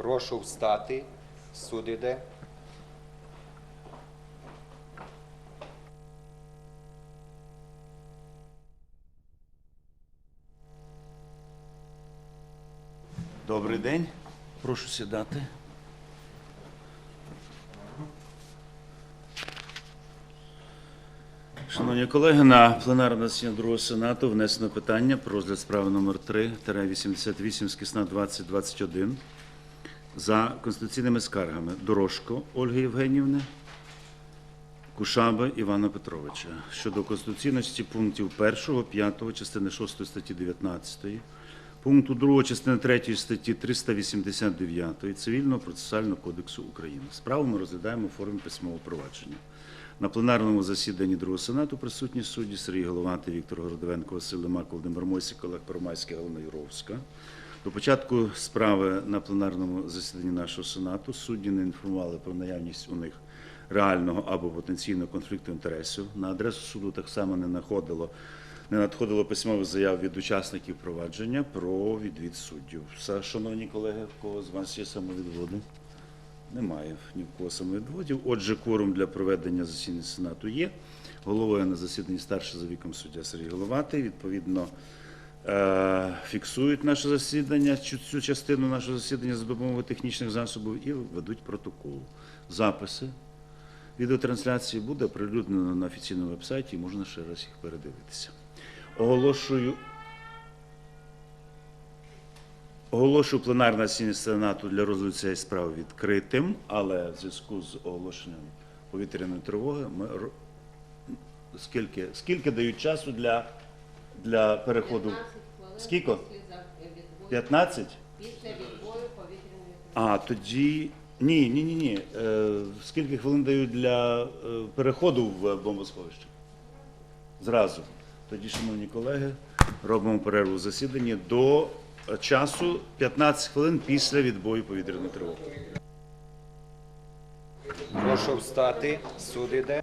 Прошу встати. Суд іде. Добрий день. Прошу сідати. Шановні колеги, на пленарне засідання Другого Сенату внесено питання про розгляд справи номер 3-88 з кисна 2021 за конституційними скаргами Дорожко Ольги Євгенівни, Кушаби Івана Петровича щодо конституційності пунктів 1, 5 частини 6 статті 19, пункту 2 частини 3 статті 389 Цивільного процесуального кодексу України. Справу ми розглядаємо у формі письмового провадження. На пленарному засіданні Другого Сенату присутні судді Сергій Головатий, Віктор Городовенко, Василь Лемак, Володимир Мойсик, Олег Первомайський, Галина Юровська. До початку справи на пленарному засіданні нашого Сенату судді не інформували про наявність у них реального або потенційного конфлікту інтересів. На адресу суду так само не надходило, не надходило письмових заяв від учасників провадження про відвід суддів. Все, шановні колеги, в кого з вас є самовідводи? Немає ні в кого самовідводів. Отже, кворум для проведення засідання Сенату є. Головою на засіданні старший за віком суддя Сергій Головатий. Відповідно, фіксують наше засідання, цю, частину нашого засідання за допомогою технічних засобів і ведуть протокол. Записи відеотрансляції буде оприлюднено на офіційному вебсайті і можна ще раз їх передивитися. Оголошую Оголошую пленарне засідання Сенату для розгляду цієї справи відкритим, але в зв'язку з оголошенням повітряної тривоги ми скільки, скільки дають часу для, для переходу? Скільки? 15? Після відбою повітряної А, тоді. Ні, ні, ні, ні. Е, скільки хвилин дають для е, переходу в бомбосховище? Зразу. Тоді, шановні колеги, робимо перерву в засіданні до е, часу 15 хвилин після відбою повітряної тривоги. Прошу встати. Суд іде.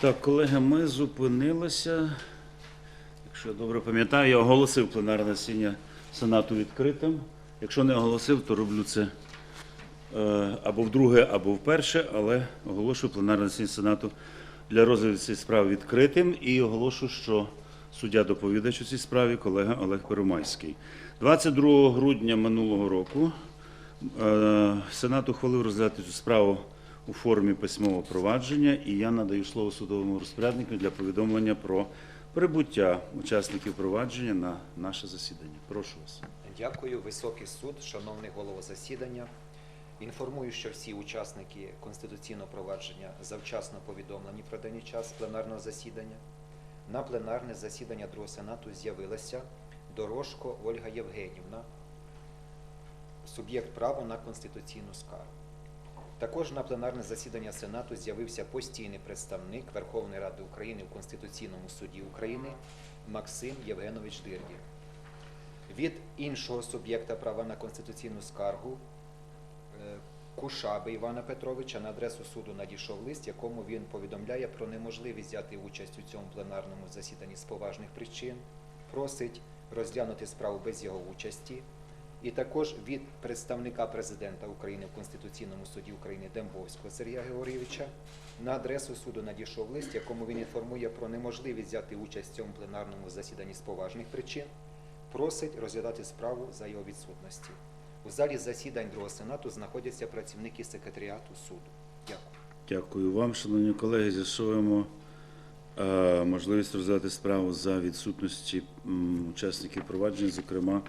Так, колеги, ми зупинилися. Якщо я добре пам'ятаю, я оголосив пленарне засідання Сенату відкритим. Якщо не оголосив, то роблю це е, або вдруге, або вперше, але оголошую пленарне засідання Сенату для розгляду цієї справи відкритим і оголошую, що суддя доповідач у цій справі колега Олег Перумайський. 22 грудня минулого року е, Сенат ухвалив розглядати цю справу у формі письмового провадження, і я надаю слово судовому розпоряднику для повідомлення про прибуття учасників провадження на наше засідання. Прошу вас. Дякую, високий суд, шановний голово засідання. Інформую, що всі учасники конституційного провадження завчасно повідомлені про даний час пленарного засідання. На пленарне засідання Другого Сенату з'явилася Дорожко Ольга Євгенівна, суб'єкт права на конституційну скаргу. Також на пленарне засідання Сенату з'явився постійний представник Верховної Ради України в Конституційному суді України Максим Євгенович Дирдєв. Від іншого суб'єкта права на конституційну скаргу е, Кушаби Івана Петровича на адресу суду надійшов лист, якому він повідомляє про неможливість взяти участь у цьому пленарному засіданні з поважних причин, просить розглянути справу без його участі. І також від представника президента України в Конституційному суді України Дембовського Сергія Георгійовича на адресу суду надійшов лист, якому він інформує про неможливість взяти участь в цьому пленарному засіданні з поважних причин, просить розглядати справу за його відсутності. У залі засідань Другого Сенату знаходяться працівники секретаріату суду. Дякую. Дякую вам, шановні колеги. З'ясуємо е, можливість розглядати справу за відсутності учасників провадження, зокрема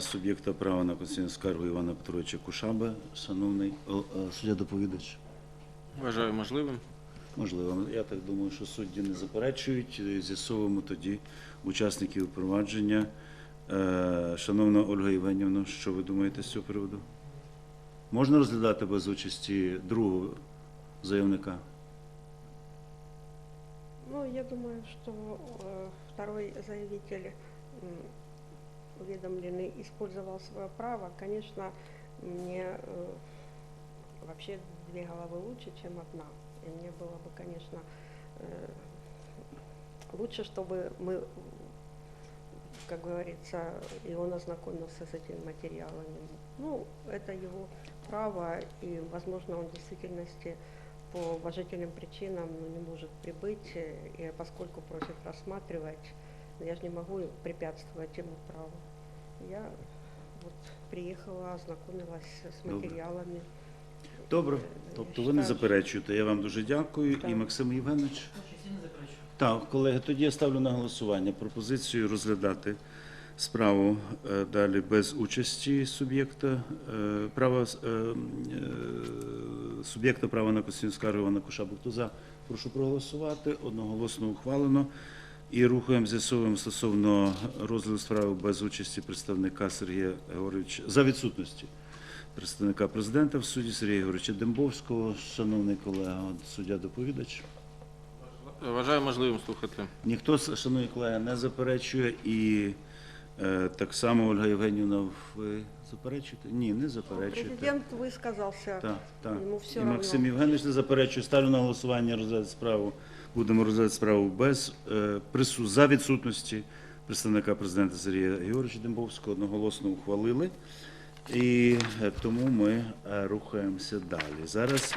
суб'єкта права на конституційну скаргу Івана Петровича Кушаби. Шановний е, е, суддя доповідач. Вважаю можливим. Можливо, я так думаю, що судді не заперечують. Е, З'ясовуємо тоді учасників провадження. Е, Шановна Ольга Євгенівна, що ви думаєте з цього приводу? Можна розглядати без участі другого заявника? Ну, я думаю, что э, второй заявитель уведомленный использовал свое право. Конечно, мне э, вообще две головы лучше, чем одна. И мне было бы, конечно, э, лучше, чтобы мы, как говорится, и он ознакомился с этими материалами. Ну, это его право, и, возможно, он в действительности по уважительным причинам ну, не может прибыть, э, и поскольку просит рассматривать, я же не могу препятствовать ему праву. Я вот приехала, ознакомилась с Добре. материалами. Добре. Тобто ви не заперечуєте. Я вам дуже дякую. І Максим Євгенович? Так, колеги, тоді я ставлю на голосування пропозицію розглядати справу е, далі без участі суб'єкта е, права е, е, суб'єкта права на конституційну скаргу Івана Кошабу. Хто за? Прошу проголосувати. Одноголосно ухвалено. І рухаємо з'ясовуємо стосовно розгляду справи без участі представника Сергія Георгійовича за відсутності представника президента в суді Сергія Георгійовича Дембовського. Шановний колега, суддя доповідач. Вважаю можливим слухати. Ніхто, шановні колеги, не заперечує і е, так само Ольга Євгенівна, ви заперечуєте? Ні, не заперечуєте. Президент высказался. Так, так. Йому все і равно. Максим Євгенович не заперечує. Ставлю на голосування розглядати справу. Будемо розглядати справу без е, за відсутності представника президента Сергія Георгійовича Дембовського. Одноголосно ухвалили. І е, тому ми е, рухаємося далі. Зараз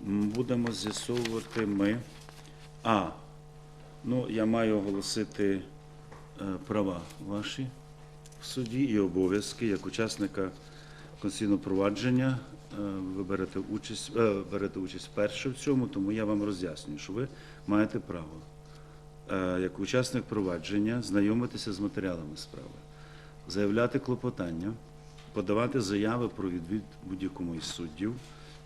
будемо з'ясовувати ми. А, ну я маю оголосити права ваші в суді і обов'язки як учасника конституційного провадження. Е, Ви берете участь, е, берете участь вперше в цьому, тому я вам роз'яснюю, що ви маєте право е, як учасник провадження знайомитися з матеріалами справи, заявляти клопотання, подавати заяви про відвід будь-якому із суддів,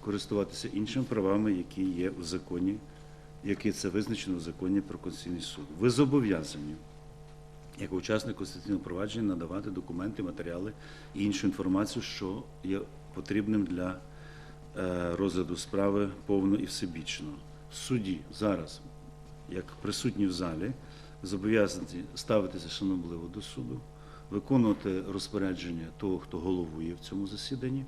користуватися іншими правами, які є у законі, які це визначено в законі про Конституційний суд. Ви зобов'язані як учасник конституційного провадження надавати документи, матеріали і іншу інформацію, що є потрібним для е, розгляду справи повно і всебічно. В суді зараз, як присутні в залі, зобов'язані ставитися шанобливо до суду, виконувати розпорядження того, хто головує в цьому засіданні,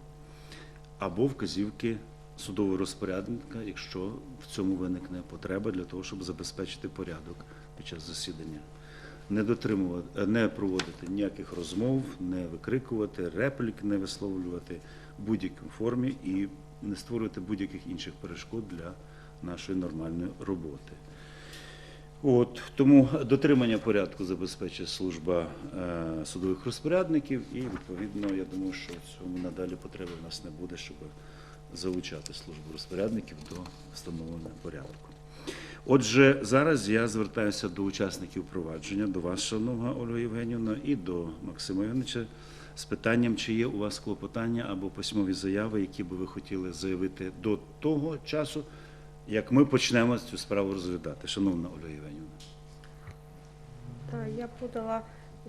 або вказівки судового розпорядника, якщо в цьому виникне потреба для того, щоб забезпечити порядок під час засідання не дотримувати, не проводити ніяких розмов, не викрикувати, реплік не висловлювати будь-якій формі і не створювати будь-яких інших перешкод для нашої нормальної роботи. От тому дотримання порядку забезпечує служба е, судових розпорядників, і відповідно я думаю, що цьому надалі потреби в нас не буде, щоб залучати службу розпорядників до встановлення порядку. Отже, зараз я звертаюся до учасників провадження, до вас, шановна Ольга Євгенівна, і до Максима Євгеновича з питанням, чи є у вас клопотання або письмові заяви, які би ви хотіли заявити до того часу, як ми почнемо цю справу розглядати. Шановна Ольга Євгенівна. Да, я подала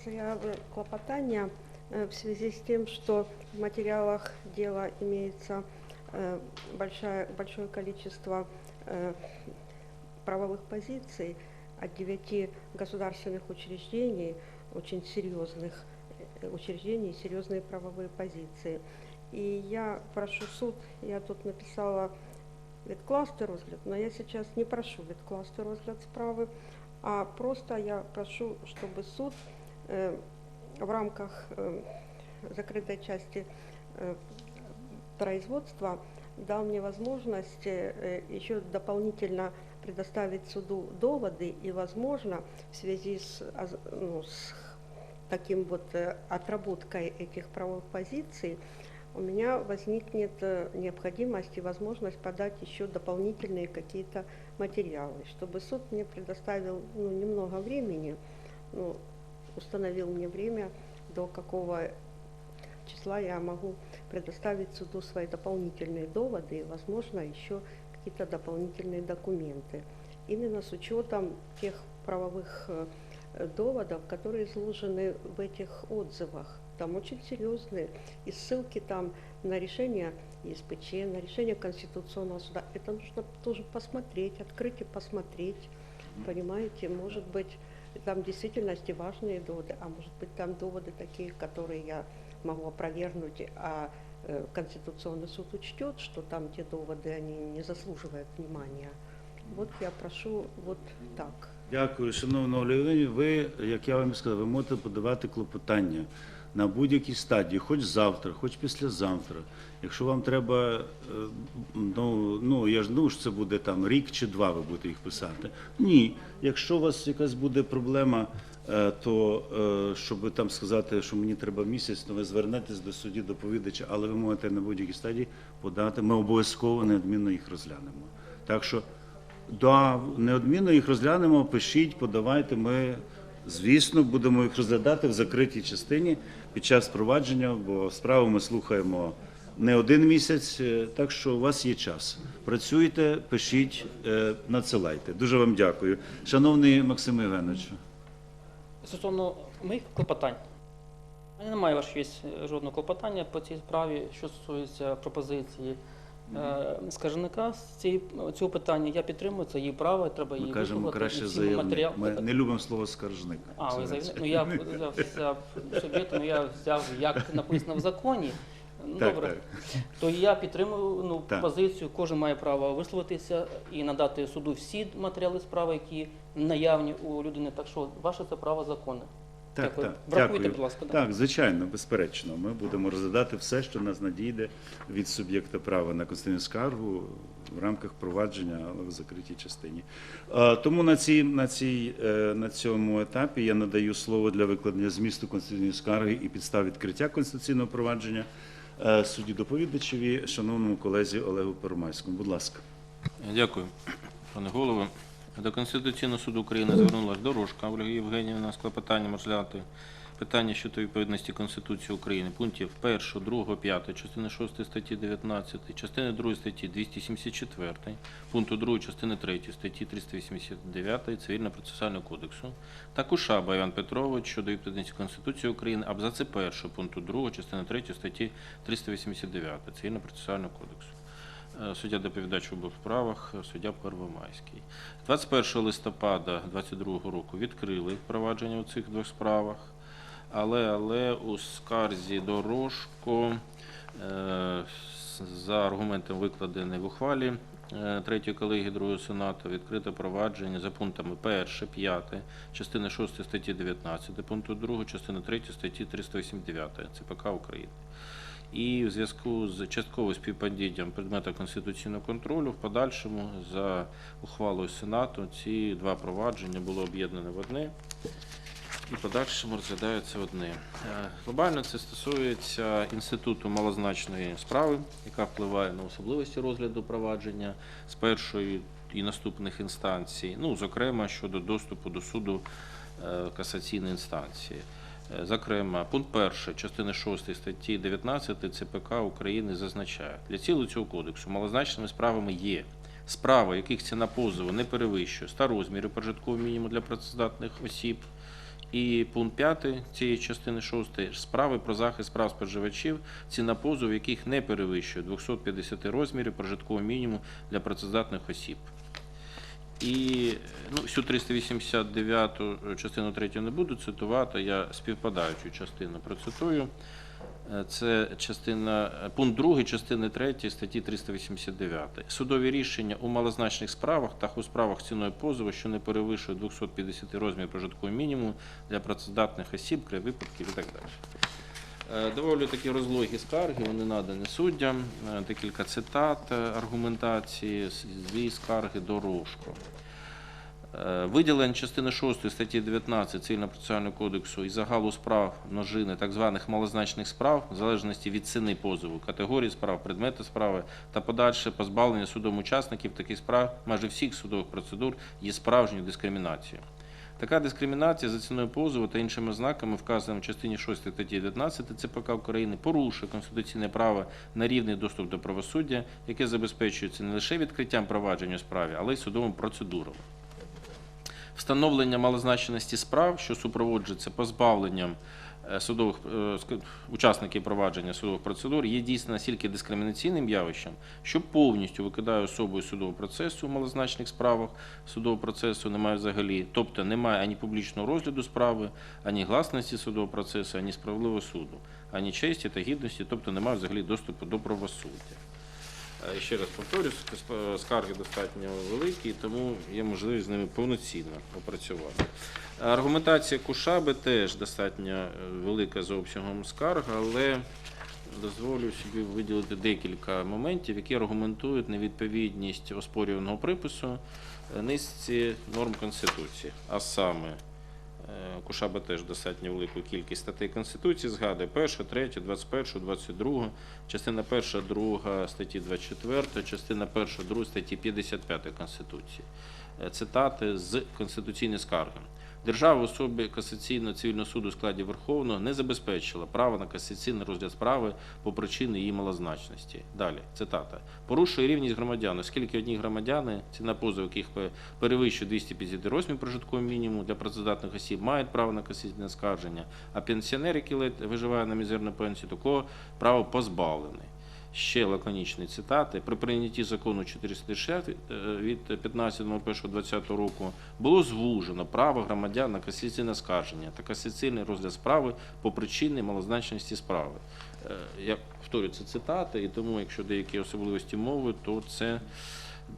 заявы клопотания э, в связи с тем, что в материалах дела имеется э, большое, большое количество э, правовых позиций от девяти государственных учреждений, очень серьезных э, учреждений, серьезные правовые позиции. И я прошу суд, я тут написала відкласти розгляд, но я сейчас не прошу відкласти розгляд справи, а просто я прошу, чтобы суд э, в рамках э, закрытой части э, производства дал мне возможность э, еще дополнительно предоставить суду доводы и, возможно, в связи с, ну, с таким вот э, отработкой этих правовых позиций у меня возникнет э, необходимость и возможность подать еще дополнительные какие-то материалы, чтобы суд мне предоставил ну, немного времени, ну, установил мне время, до какого числа я могу предоставить суду свои дополнительные доводы и, возможно, еще какие-то дополнительные документы. Именно с учетом тех правовых э, доводов, которые изложены в этих отзывах. Там очень серьезные. И ссылки там на решение ЕСПЧ, на решение Конституционного суда. Это нужно тоже посмотреть, открыть и посмотреть. Понимаете, может быть, там в действительности важные доводы, а может быть, там доводы такие, которые я могу опровергнуть, а Конституционный суд учтет, что там те доводы, они не заслуживают внимания. Вот я прошу вот так. Дякую, шановна Оля Євгенівна. Ви, як я вам і сказав, ви можете подавати клопотання на будь-якій стадії, хоч завтра, хоч післязавтра. Якщо вам треба, е, ну, ну я ж ну що це буде там рік чи два, ви будете їх писати. Ні, якщо у вас якась буде проблема, то е, щоб там сказати, що мені треба місяць, то ви звернетесь до судді доповідача, але ви можете на будь-якій стадії подати. Ми обов'язково неодмінно їх розглянемо. Так що Да, неодмінно їх розглянемо, пишіть, подавайте. Ми, звісно, будемо їх розглядати в закритій частині під час провадження, бо справу ми слухаємо не один місяць, е, так що у вас є час. Працюйте, пишіть, е, надсилайте. Дуже вам дякую. Шановний Максим Євгенович. Стосовно моїх клопотань. У мене немає вашої честь, жодного клопотання по цій справі, що стосується пропозиції е, скаржника з цієї- цього питання. Я підтримую, це її право, треба її Ми кажемо вислухати. краще і всі заявник. матеріали- Ми не любимо слово скаржник. А, ви Це- заявник? Ну я взяв, взяв суб'єктом, ну, я взяв, як написано в законі. Ну, Так, Добре, так. то я підтримую ну, Так. позицію. Кожен має право висловитися і надати суду всі матеріали справи, які наявні у людини. Так що ваше це право законне. Так, Дякую. так. Врахуйте, Дякую. будь ласка, да. Так, звичайно, безперечно. Ми будемо розглядати все, що нас надійде від суб'єкта права на конституційну скаргу в рамках провадження, але в закритій частині. Тому на, цій, на, цій, е, на цьому етапі я надаю слово для викладення змісту конституційної скарги і підстав відкриття конституційного провадження судді доповідачеві, шановному колезі Олегу Первомайському. Будь ласка. Дякую, пане голово. До Конституційного суду України звернулася дорожка Ольга Євгенівна з клопотанням розглянути питання щодо відповідності Конституції України пунктів 1, 2, 5, частини 6 статті 19, частини 2 статті 274, пункту 2 частини 3 статті 389 Цивільно-процесуального кодексу та Кушаба Іван Петрович щодо відповідності Конституції України абзаци 1 пункту 2 частини 3 статті 389 Цивільно-процесуального кодексу. Е, Суддя доповідач у справах, суддя Первомайський. 21 листопада 2022 року відкрили провадження у цих двох справах, але, але у скарзі дорожко е, за аргументом викладений в ухвалі е, третьої колегії другого сенату відкрите провадження за пунктами 1, 5, частини 6 статті 19, пункту 2, частини 3 статті 389 ЦПК України. І в зв'язку з частковим співпадінням предмета конституційного контролю в подальшому за ухвалою Сенату ці два провадження було об'єднане в одне і подальшому розглядається одне. Глобально це стосується інституту малозначної справи, яка впливає на особливості розгляду провадження з першої і наступних інстанцій, ну, зокрема щодо доступу до суду е, касаційної інстанції. Е, Зокрема, пункт 1 частини 6 статті 19 ЦПК України зазначає, для цілого цього кодексу малозначними справами є справи, яких ціна позову не перевищує 100 розмірів прожиткового мінімуму для працездатних осіб. І пункт 5 цієї частини 6 справи про захист прав споживачів, ціна позову яких не перевищує 250 розмірів прожиткового мінімуму для працездатних осіб. І ну, всю 389 частину 3 не буду цитувати, я співпадаючу частину процитую. Е, Це частина, е, пункт 2 частини 3 статті 389. Судові рішення у малозначних справах та у справах ціною позову, що не перевищує 250 розмірів прожиткового мінімуму для працездатних осіб, край випадків і так далі. Е, Доволі такі розлогі скарги, вони надані суддям. Декілька цитат аргументації дві скарги. Е, Виділення частини 6 статті 19 Цивільно-процесуального кодексу і загалу справ множини так званих малозначних справ, в залежності від ціни позову, категорії справ, предмети справи та подальше позбавлення судом учасників таких справ майже всіх судових процедур є справжньою дискримінацією. Така дискримінація за ціною позову та іншими ознаками, вказаними в частині 6 статті 19 ЦПК України, порушує конституційне право на рівний доступ до правосуддя, яке забезпечується не лише відкриттям провадження у справі, але й судовими процедурами. Встановлення малозначності справ, що супроводжується позбавленням е, судових е, учасників провадження судових процедур, є дійсно настільки дискримінаційним явищем, що повністю викидає особу судового процесу у малозначних справах судового процесу немає взагалі, тобто немає ані публічного розгляду справи, ані гласності судового процесу, ані справедливого суду, ані честі та гідності, тобто немає взагалі доступу до правосуддя. Ще раз повторюю, скарги достатньо великі, тому є можливість з ними повноцінно опрацювати. Аргументація Кушаби теж достатньо е, велика за обсягом скарг, але дозволю собі виділити декілька моментів, які аргументують невідповідність оспорюваного припису е, низці норм Конституції, а саме Кушаба теж достатньо велику кількість статей Конституції згадує 1, 3, 21, 22, частина 1, 2 статті 24, частина 1, 2 статті 55 Конституції. Е, Цитати з конституційної скарги. Держава в особі касаційного цивільного суду у складі Верховного не забезпечила право на касаційний розгляд справи по причині її малозначності. Далі, цитата. Порушує рівність громадян, оскільки одні громадяни, ціна позову яких пе- перевищує 258 прожитковий мінімум для працездатних осіб, мають право на касаційне скарження, а пенсіонер, який ледь виживає на мізерну пенсію, такого права позбавлений. Ще лаконічні цитати. При прийнятті закону 460 е, від 15.01.2020 року було звужено право громадян на касаційне скарження та касаційний розгляд справи по причині малозначності справи. Е, Я повторюю, це цитати, і тому, якщо деякі особливості мови, то це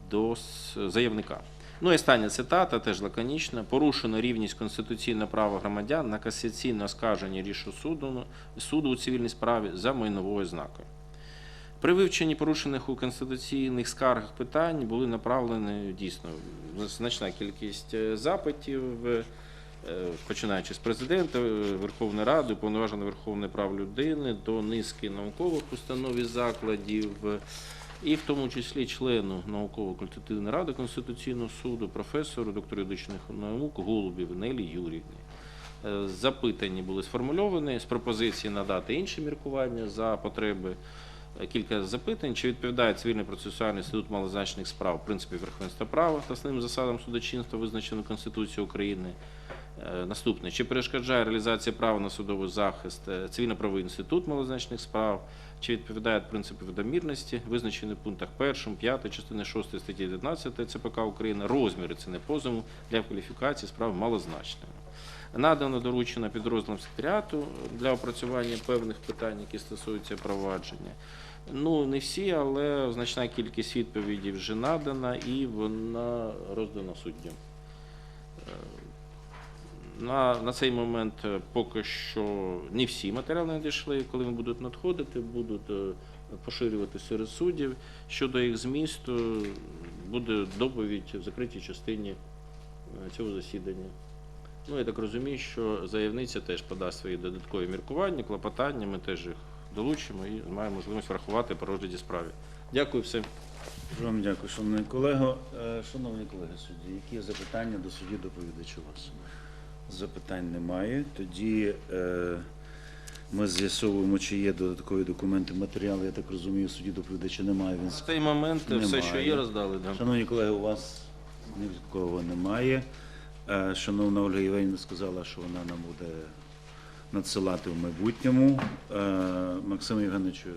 до заявника. Ну і остання цитата, теж лаконічна. Порушено рівність конституційного права громадян на касаційне оскарження рішення суду, суду у цивільній справі за майновою ознакою. При вивченні порушених у конституційних скаргах питань були направлені дійсно значна кількість е, запитів, е, починаючи з президента, е, Верховної Ради, уповноваженої Верховної прав людини до низки наукових установ і закладів, і в тому числі члену науково-консультативної ради Конституційного суду, професору, доктору юридичних наук Голубів Нелі Юрівні. Запитання були сформульовані з пропозиції надати інші міркування за потреби. Кілька запитань, чи відповідає цивільний процесуальний інститут малозначних справ? Принципів верховенства права та основним засадам судочинства, визначеним Конституцією України. Е, Наступне, чи перешкоджає реалізація права на судовий захист е, цивільно-правовий інститут малозначних справ, чи відповідає принципу видомірності, визначені в пунктах 1, 5, частини 6 статті 19 ЦПК України, розміри ціни позову для кваліфікації справ малозначними. Надано доручено підрозділам секретаріату для опрацювання певних питань, які стосуються провадження. Ну, не всі, але значна кількість відповідей вже надана і вона роздана суддям. Е, На, на цей момент е, поки що не всі матеріали надійшли. Коли вони будуть надходити, будуть е, поширювати серед суддів. Щодо їх змісту, буде доповідь в закритій частині цього засідання. Ну, я так розумію, що заявниця теж подасть свої додаткові міркування, клопотання, ми теж їх долучимо і маємо можливість врахувати по розгляді справи. Дякую всім. Дуже вам дякую, шановний колего. Е, Шановні колеги судді, які запитання до судді доповідача у вас? Запитань немає. Тоді е, ми з'ясовуємо, чи є додаткові документи, матеріали. Я так розумію, судді доповідача немає. Він В цей момент все, що є, роздали. Да. Шановні колеги, у вас ні від кого немає. Е, Шановна Ольга Євгенівна сказала, що вона нам буде надсилати в майбутньому. Е, Максим Євгеновичу,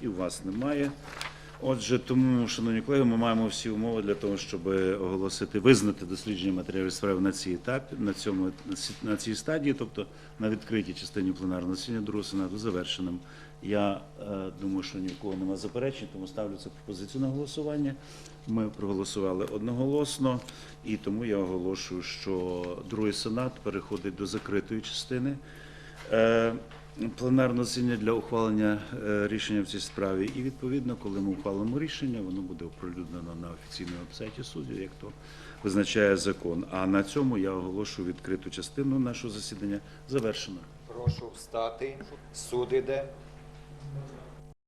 і у вас немає. Отже, тому, шановні колеги, ми маємо всі умови для того, щоб оголосити, визнати дослідження матеріалів справи на цій етапі, на цьому на цій стадії, тобто на відкритій частині пленарного засідання другого сенату завершеним. Я е, думаю, що ні в кого немає заперечень, тому ставлю цю пропозицію на голосування. Ми проголосували одноголосно, і тому я оголошую, що другий сенат переходить до закритої частини. Е, Пленарне засідання для ухвалення е, рішення в цій справі. І відповідно, коли ми ухвалимо рішення, воно буде оприлюднено на офіційному сайті суду, як то визначає закон. А на цьому я оголошую відкриту частину нашого засідання завершено. Прошу встати. Суд іде. Thank you.